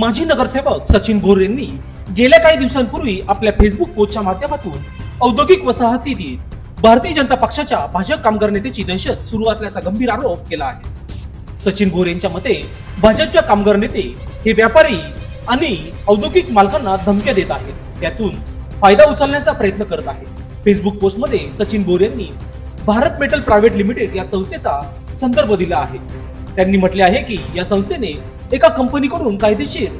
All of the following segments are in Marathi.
माजी नगरसेवक सचिन भोर यांनी गेल्या काही दिवसांपूर्वी आपल्या फेसबुक पोस्टच्या माध्यमातून औद्योगिक वसाहतीतील भारतीय जनता पक्षाच्या भाजप कामगार नेत्याची दहशत सुरू असल्याचा गंभीर आरोप केला आहे. सचिन भोर यांच्या मते भाजपच्या कामगार नेते हे व्यापारी आणि औद्योगिक मालकांना धमक्या देत आहेत. त्यातून फायदा उचलण्याचा प्रयत्न करत आहेत. फेसबुक पोस्टमध्ये सचिन भोर यांनी भारत मेटल प्रायव्हेट लिमिटेड या संस्थेचा संदर्भ दिला आहे. त्यांनी म्हटले आहे की या संस्थेने एका कंपनीकडून कायदेशीर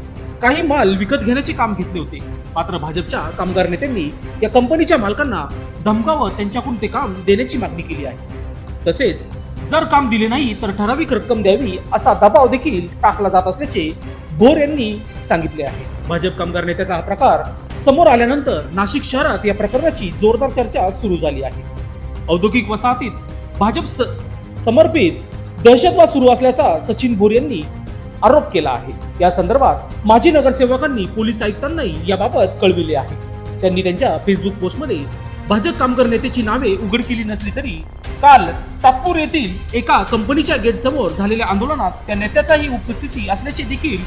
काही माल विकत घेण्याचे काम घेतले होते. मात्र भाजपच्या कामगार नेत्यांनी या कंपनीच्या मालकांना धमकावत त्यांच्याकडून ते काम देण्याची मागणी केली आहे. तसेच जर काम दिले नाही तर ठराविक रक्कम द्यावी असा दबाव देखील टाकला जात असल्याचे भोर यांनी सांगितले आहे. भाजप कामगार नेत्याचा हा प्रकार समोर आल्यानंतर नाशिक शहरात या प्रकरणाची जोरदार चर्चा सुरू झाली आहे. औद्योगिक वसाहतीत भाजप समर्पित दहशतवाद सुरू असल्याचा सचिन भोर यांनी आरोप केला आहे. या संदर्भात माजी नगरसेवकांनी पोलीस आयुक्तांनाही याबाबत कळविले आहे. त्यांनी त्यांच्या फेसबुक पोस्टमध्ये भाजप कामगार नेत्याची नावे उघड केली नसली तरी काल सातपूर येथील एका कंपनीच्या गेट समोर झालेल्या आंदोलनात त्या नेत्याचाही उपस्थिती असल्याचे देखील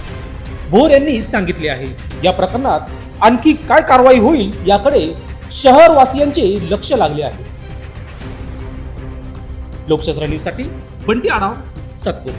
भोर यांनी सांगितले आहे. या प्रकरणात आणखी काय कारवाई होईल याकडे शहरवासियांचे लक्ष लागले आहे. लोकशास्त्र न्यूजसाठी बंटी आढाव सातपूर.